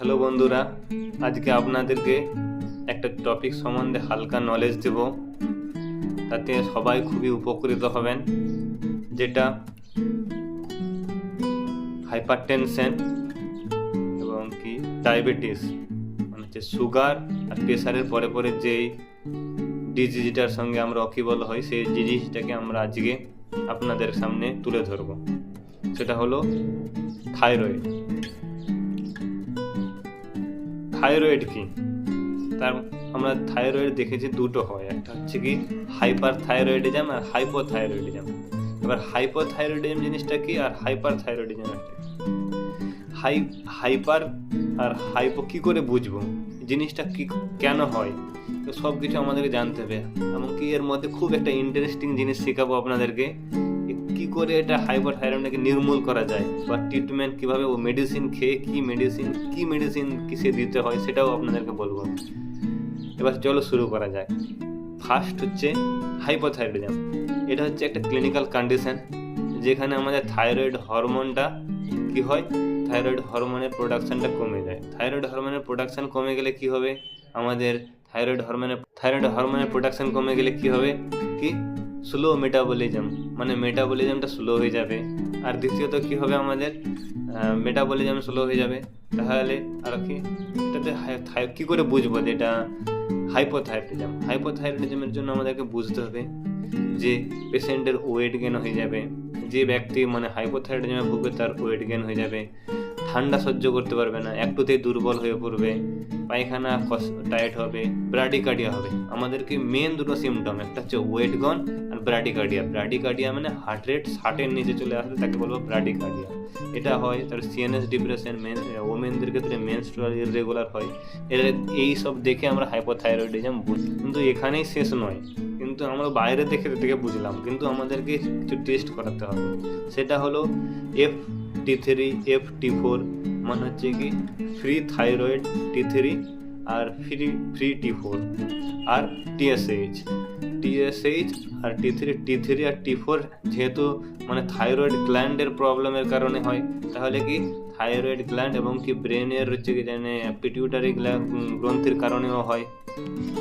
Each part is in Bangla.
হ্যালো বন্ধুরা, আজকে আপনাদেরকে একটা টপিক সম্বন্ধে হালকা নলেজ দেব। তাতে সবাই খুবই উপকৃত হবেন, যেটা হাইপার টেনশন এবং কি ডায়াবেটিস মানে হচ্ছে সুগার আর প্রেশারের পরে পরে যেই ডিজিজটার সঙ্গে আমরা অকিবল হই, সেই ডিজিজটাকে আমরা আজকে আপনাদের সামনে তুলে ধরব। সেটা হলো থাইরয়েড থাইরয়েড কি? তার আমরা থাইরয়েড দেখেছি দুটো হয়। একটা হচ্ছে কি হাইপার থাইরয়েডিজম আর হাইপোথাইরয়েডিজম। এবার হাইপোথাইরয়েডিজম জিনিসটা কি আর হাইপার থাইরয়েডিজম একটা? হাই, হাইপার আর হাইপো কি করে বুঝব? জিনিসটা কি কেন হয়? তো সব কিছু আমাদেরকে জানতে হবে। এমনকি এর মধ্যে খুব একটা ইন্টারেস্টিং জিনিস শেখাবো আপনাদেরকে। কি করে এটা হাইপার থাইরয়েডটাকে নির্মূল করা যায়? বা ট্রিটমেন্ট কীভাবে ও মেডিসিন খেয়ে কি মেডিসিন কি মেডিসিন কিসে দিতে হয় সেটাও আপনাদেরকে বলব। এবার চলো শুরু করা যায় ফার্স্ট হচ্ছে হাইপোথাইরয়েডিজম এটা হচ্ছে একটা ক্লিনিক্যাল কন্ডিশন যেখানে আমাদের থাইরয়েড হরমোনটা কি হয়? থাইরয়েড হরমোনের প্রোডাকশনটা কমে যায়। থাইরয়েড হরমোনের প্রোডাকশন কমে গেলে কি হবে? আমাদের থাইরয়েড হরমোনের থাইরয়েড হরমোনের প্রোডাকশন কমে গেলে কি হবে? কি? স্লো মেটাবলিজম মানে মেটাবলিজমটা স্লো হয়ে যাবে। আর দ্বিতীয়ত কি হবে আমাদের? মেটাবলিজম স্লো হয়ে যাবে। তাহলে আর কি এটাতে কি করে বুঝব যে এটা হাইপোথাইরয়েডিজম হাইপোথাইরয়েডিজমের জন্য আমাদেরকে বুঝতে হবে যে পেশেন্টের ওয়েট গেন হয়ে যাবে যে ব্যক্তি মানে হাইপোথাইরয়েডিজমে ভুগবে তার ওয়েট গেন হয়ে যাবে। ঠান্ডা সহ্য করতে পারবে না একটুতেই দুর্বল হয়ে পড়বে পায়খানা টাইট হবে ব্রাডিকার্ডিয়া হবে। আমাদেরকে মেন দুটো সিমটম একটা হচ্ছে ওয়েট গন আর ব্রাডিকার্ডিয়া ব্রাডিকার্ডিয়া মানে হার্ট রেট ষাটের নিচে চলে আসলে তাকে বলব ব্রাডিকার্ডিয়া এটা হয় তার সিএনএস ডিপ্রেশন মেন ওমেনদের ক্ষেত্রে মেনস্ট্রুয়াল ইরেগুলার হয়। এর এই সব দেখে আমরা হাইপোথাইরয়েডিজম বুঝি। কিন্তু এখানেই শেষ নয়। কিন্তু আমরা বাইরে দেখে দেখে বুঝলাম। কিন্তু আমাদেরকে কিছু টেস্ট করাতে হবে। সেটা হলো F T three F T four মানে হচ্ছে কি ফ্রি থাইরয়েড টি থ্রি আর ফ্রি ফ্রি টি ফোর আর টিএসএইচ টিএসএইচ আর টি থ্রি টি থ্রি আর টি ফোর যেহেতু মানে থাইরয়েড গ্ল্যান্ডের প্রবলেমের কারণে হয়, তাহলে কি থাইরয়েড গ্ল্যান্ড এবং কি ব্রেনের হচ্ছে কি জানে পিটিউটারি গ্রন্থির কারণেও হয়।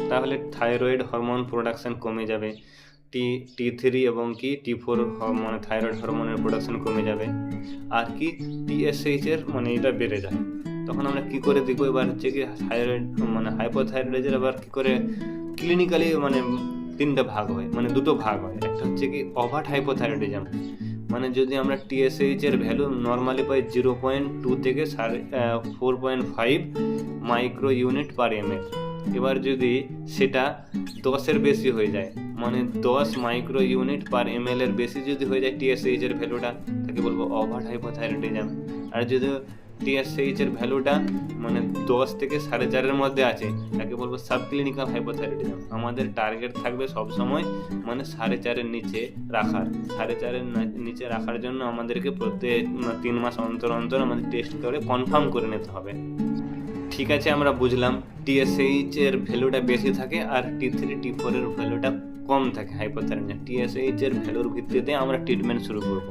তাহলে থাইরয়েড হরমোন প্রোডাকশন কমে যাবে। টি টি থ্রি এবং কি টি ফোর মানে থাইরয়েড হরমোনের প্রোডাকশন কমে যাবে। আর কি টিএসএইচ এর মানে এটা বেড়ে যায়। তখন আমরা কি করে দেখব? এবার হচ্ছে কি থাইরয়েড মানে হাইপোথাইরয়েডের আবার কি করে ক্লিনিক্যালি মানে তিনটা ভাগ হয় মানে দুটো ভাগ হয়। একটা হচ্ছে কি ওভার হাইপোথাইরয়েডিজম মানে যদি আমরা টিএসএইচ এর ভ্যালু নর্মালি পাই জিরো পয়েন্ট টু থেকে সাড়ে four point five micro unit per ML এবার যদি সেটা দশের বেশি হয়ে যায় মানে দশ মাইক্রো ইউনিট পার এমএল এর বেশি যদি হয়ে যায় টিএসএইচ এর ভ্যালুটা তাকে বলব ওভার হাইপোথাইরয়েডিজম আর যদি টিএসএইচ এর ভ্যালুটা মানে দশ থেকে সাড়ে চারের মধ্যে আছে। তাকে বলব সাব ক্লিনিক্যাল হাইপোথাইরয়েডিজম আমাদের টার্গেট থাকবে সব সময় মানে সাড়ে চারের নিচে রাখার। সাড়ে চারের নিচে রাখার জন্য আমাদেরকে প্রত্যেক তিন মাস অন্তর অন্তর আমাদের টেস্ট করে কনফার্ম করে নিতে হবে। ঠিক আছে, আমরা বুঝলাম। টিএসএইচ এর ভ্যালুটা বেশি থাকে আর টি থ্রি টি ফোর এর ভ্যালুটা কম থাকে হাইপোথাইরয়েডিজম টিএসএইচ এর ভ্যালুর ভিত্তিতে আমরা ট্রিটমেন্ট শুরু করব।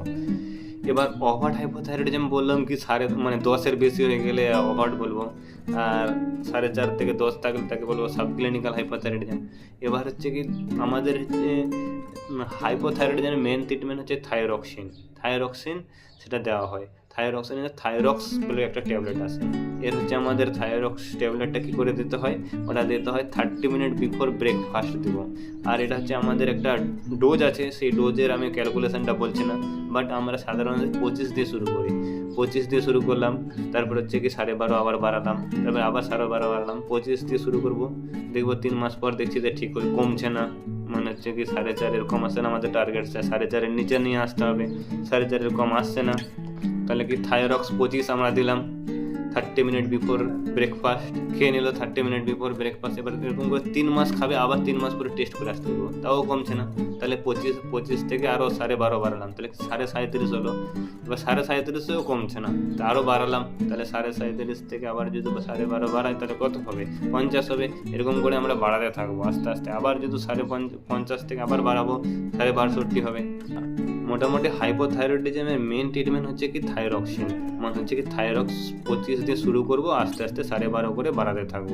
এবার ওভার হাইপোথাইরয়েডিজম বললাম কি, সাড়ে মানে দশের বেশি হয়ে গেলে ওভার বলব। আর সাড়ে চার থেকে দশ থাকলে তাকে বলব সাব ক্লিনিক্যাল হাইপোথাইরয়েডিজম এবার হচ্ছে কি, আমাদের হচ্ছে হাইপোথাইরয়েডিজমের মেন ট্রিটমেন্ট হচ্ছে থাইরক্সিন থাইরক্সিন সেটা দেওয়া হয়। থাইরক্সিন থাইরক্স বলে একটা ট্যাবলেট আছে। এর হচ্ছে আমাদের থাইরক্স ট্যাবলেটটা কী করে দিতে হয়? ওটা দিতে হয় থার্টি মিনিট বিফোর ব্রেকফাস্ট দেবো। আর এটা হচ্ছে আমাদের একটা ডোজ আছে, সেই ডোজের আমি ক্যালকুলেশনটা বলছি না, বাট আমরা সাধারণত পঁচিশ দিয়ে শুরু করি। পঁচিশ দিয়ে শুরু করলাম, তারপর হচ্ছে কি সাড়ে বারো আবার বাড়ালাম, তারপর আবার সাড়ে বারো বাড়ালাম, পঁচিশ দিয়ে শুরু করব। দেখব তিন মাস পর দেখছি যে ঠিক কমছে না। মানে হচ্ছে কি সাড়ে চার এরকম আসছে না, আমাদের টার্গেট সাড়ে চারের নিচে নিয়ে আসতে হবে, সাড়ে চারের কম আসছে না। তাহলে কি থাইরক্স পঁচিশ আমরা দিলাম থার্টি মিনিট বিফোর ব্রেকফাস্ট খেয়ে নিল থার্টি মিনিট বিফোর ব্রেকফাস্ট এবার এরকম করে তিন মাস খাবে, আবার তিন মাস পরে টেস্ট করে আসতে হবে। তাও কমছে না। তাহলে পঁচিশ পঁচিশ থেকে আরও সাড়ে বারো বাড়ালাম। তাহলে সাড়ে সাঁত্রিশ হলো? এবার সাড়ে সাঁত্রিশেও কমছে না। তা আরও বাড়ালাম। তাহলে সাড়ে সাঁত্রিশ থেকে আবার যদি সাড়ে বারো বাড়াই, তাহলে কত হবে? পঞ্চাশ হবে। এরকম করে আমরা বাড়াতে থাকব আস্তে আস্তে। আবার যদি সাড়ে পঞ্চ- পঞ্চাশ থেকে আবার বাড়াবো, সাড়ে বাষট্টি হবে। মোটামুটি হাইপোথাইরয়েডিজমের মেন ট্রিটমেন্ট হচ্ছে কি থাইরক্সিন মানে হচ্ছে কি থাইরক্স পঁচিশ দিয়ে শুরু করব, আস্তে আস্তে সাড়ে বারো করে বাড়াতে থাকব।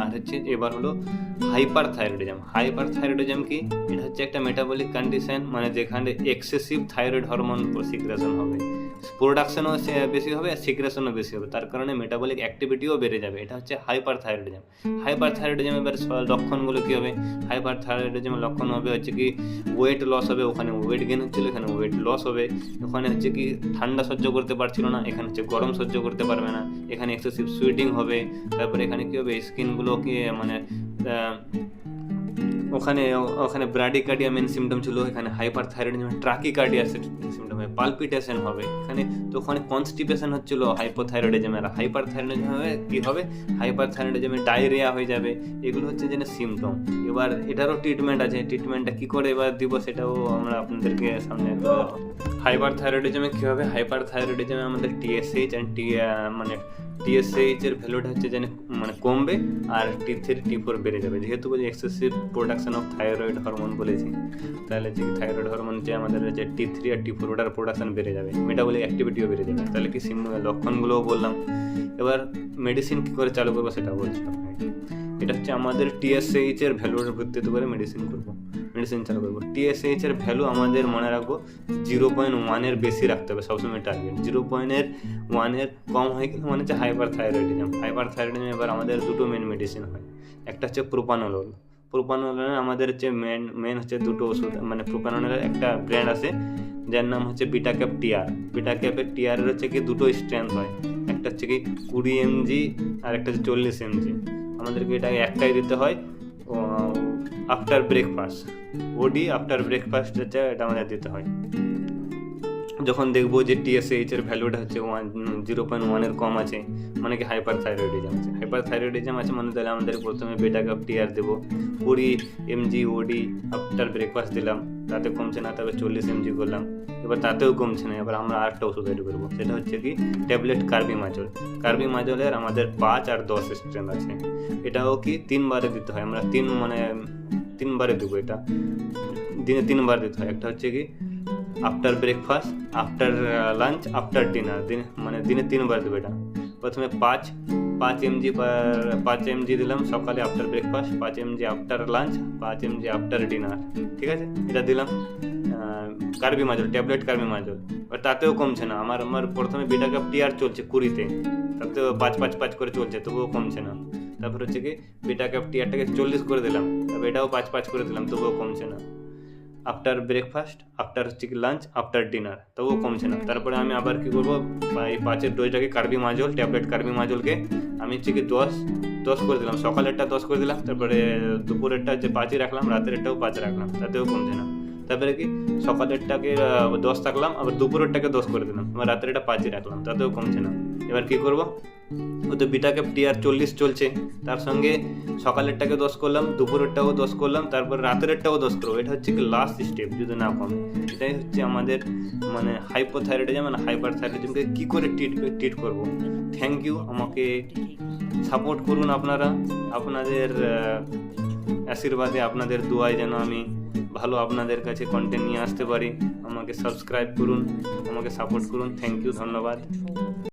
আর হচ্ছে এবার হলো হাইপার থাইরয়েডিজম হাইপার থাইরয়েডিজম কি? এটা হচ্ছে একটা মেটাবলিক কন্ডিশন মানে যেখানে এক্সেসিভ থাইরয়েড হরমোন সিক্রেশন হবে। প্রোডাকশনও বেশি হবে, আর সিক্রেশনও বেশি হবে। তার কারণে মেটাবলিক অ্যাক্টিভিটিও বেড়ে যাবে। এটা হচ্ছে হাইপার থাইরয়েডিজম হাইপার থাইরয়েডিজম এবার লক্ষণগুলো কী হবে? হাইপার থাইরয়েডিজমের লক্ষণ হবে হচ্ছে কি ওয়েট লস হবে ওখানে ওয়েট গেন হচ্ছিল এখানে ওয়েট লস হবে, ওখানে হচ্ছে কি ঠান্ডা সহ্য করতে পারছিল না, এখানে হচ্ছে গরম সহ্য করতে পারবে না, এখানে এক্সেসিভ সুইটিং হবে, তারপরে এখানে কী হবে স্কিনগুলোকে মানে ওখানে ওখানে ব্রাডিকার্ডিয়া মেন সিমটম ছিল, এখানে hyper thyroid tachycardia symptom palpitation হবে। এখানে তো ওখানে কনস্টিপেশন হচ্ছিল হাইপোথাইরয়েডিজম আর হাইপারথাইরয়েডিজম হবে কী হবে? হাইপারথাইরয়েডিজমে ডায়রিয়া হয়ে যাবে। এগুলো হচ্ছে যেন সিমটম এবার এটারও ট্রিটমেন্ট আছে। ট্রিটমেন্টটা কী করে এবার দিব সেটাও আমরা আপনাদেরকে সামনে হাইপার থাইরয়েডিজমে কী হবে? হাইপারথাইরয়েডিজমে আমাদের টিএসএইচ অ্যান্ড টি মানে টিএসএইচ এর ভ্যালুটা হচ্ছে যেন মানে কমবে আর টি থ্রি টি ফোর বেড়ে যাবে। যেহেতু বলি excessive production of thyroid hormone বলেছি, তাহলে যে থাইরয়েড হরমোন যে আমাদের যে টি থ্রি আর টি ফোর ওটার প্রোডাকশন বেড়ে যাবে মেটাবলিক অ্যাক্টিভিটিও বেড়ে যাবে। তাহলে কি লক্ষণগুলোও বললাম। এবার মেডিসিন কী করে চালু করব সেটা বলছি এটা হচ্ছে আমাদের টিএসএইচ এর ভ্যালুর ভিত্তিতে করে মেডিসিন করব। মেডিসিন চালু করব। টিএসএইচ এর ভ্যালু আমাদের মনে রাখব জিরো পয়েন্ট ওয়ানের বেশি রাখতে হবে, সবসময় টার্গেট জিরো পয়েন্টের ওয়ানের কম হয়ে গেলে মানে হচ্ছে হাইপার থাইরয়েডিজম হাইপার থাইরয়েডিজম এবার আমাদের দুটো মেন মেডিসিন হয়। একটা হচ্ছে প্রোপানোলল প্রোপানোলনের আমাদের হচ্ছে মেন মেন হচ্ছে দুটো ওষুধ মানে প্রোপানোলের একটা ব্র্যান্ড আছে, যার নাম হচ্ছে বিটা ক্যাপ টিআর বিটা ক্যাপের টিআরের হচ্ছে কি দুটো স্ট্রেংথ হয়। একটা হচ্ছে কি কুড়ি এমজি আর একটা হচ্ছে চল্লিশ এমজি আমাদেরকে এটা একটাই দিতে হয়। After breakfast OD after breakfast হচ্ছে এটা আমাদের দিতে হয়। যখন দেখব যে টিএসএইচ এর ভ্যালুটা হচ্ছে ওয়ান জিরো পয়েন্ট ওয়ানের কম আছে মানে কি হাইপার থাইরয়েডিজম আছে। হাইপার থাইরয়েডিজম আছে মানে তাহলে আমাদের প্রথমে বেটা কাপ টিআর দেবো, কুড়ি এমজি ওডি আফটার ব্রেকফাস্ট দিলাম, তাতে কমছে না তবে চল্লিশ এমজি করলাম, এবার তাতেও কমছে না, এবার আমরা আরেকটা ওষুধ অ্যাড করব, সেটা হচ্ছে কি ট্যাবলেট কার্বিমাজল কার্বিমাজলের আমাদের পাঁচ আর দশ স্ট্রেন্থ আছে। এটাও কি তিনবারে দিতে হয়, আমরা তিন মানে তিনবারে দেবো এটা। দিনে তিনবার দিতে হয়। একটা হচ্ছে কি after breakfast after lunch after dinner দিন মানে দিনে তিনবার দেবো এটা। প্রথমে পাঁচ পাঁচ এমজি পাঁচ এমজি দিলাম সকালে আফটার ব্রেকফাস্ট পাঁচ এমজি আফটার লাঞ্চ পাঁচ এমজি আফটার ডিনার ঠিক আছে? এটা দিলাম। Carbimazole, tablet carbimazole. এবার তাতেও কমছে না। আমার আমার প্রথমে বিটা কাপ টিআর চলছে কুড়িতে। তাতেও পাঁচ পাঁচ পাঁচ করে চলছে, তবুও কমছে না। তারপর হচ্ছে কি বিটা কাপ টিআরটাকে চল্লিশ করে দিলাম। তারপর এটাও পাঁচ পাঁচ করে দিলাম তবুও কমছে না। আফটার ব্রেকফাস্ট আফটার হচ্ছে কি লাঞ্চ আফটার ডিনার তবুও কমছে না। তারপরে আমি আবার কি করব এই পাঁচের ডোজটাকে কার্বি মাজল ট্যাবলেট কার্বি মাজলকে আমি হচ্ছে কি দশ দশ করে দিলাম। সকালেরটা দশ করে দিলাম তারপরে দুপুরেরটা যে পাঁচই রাখলাম রাতেরটাও পাঁচ রাখলাম তাতেও কমছে না। তারপরে কি সকালেরটাকে দশ থাকলাম, আবার দুপুরেরটাকে দশ করে দিলাম। আবার রাতেরটা পাঁচই রাখলাম, তাতেও কমছে না। এবার কি করব? ও তো বিটা ক্যাপ টিআর চল্লিশ চলছে, তার সঙ্গে সকালেরটাকে দশ করলাম, দুপুরেরটাও দশ করলাম, তারপর রাতেরটাও দশ করব। এটা হচ্ছে কি লাস্ট স্টেপ যদি না কমে। এটাই হচ্ছে আমাদের মানে হাইপোথাইরয়েডিজম মানে হাইপার থাইরয়েডিজমকে কী করে ট্রিট ট্রিট করব? থ্যাংক ইউ আমাকে সাপোর্ট করুন আপনারা। আপনাদের আশীর্বাদে আপনাদের দোয়ায় যেন আমি ভালো আপনাদের কাছে কন্টেন্ট নিয়ে আসতে পারি। আমাকে সাবস্ক্রাইব করুন, আমাকে সাপোর্ট করুন। থ্যাংক ইউ ধন্যবাদ।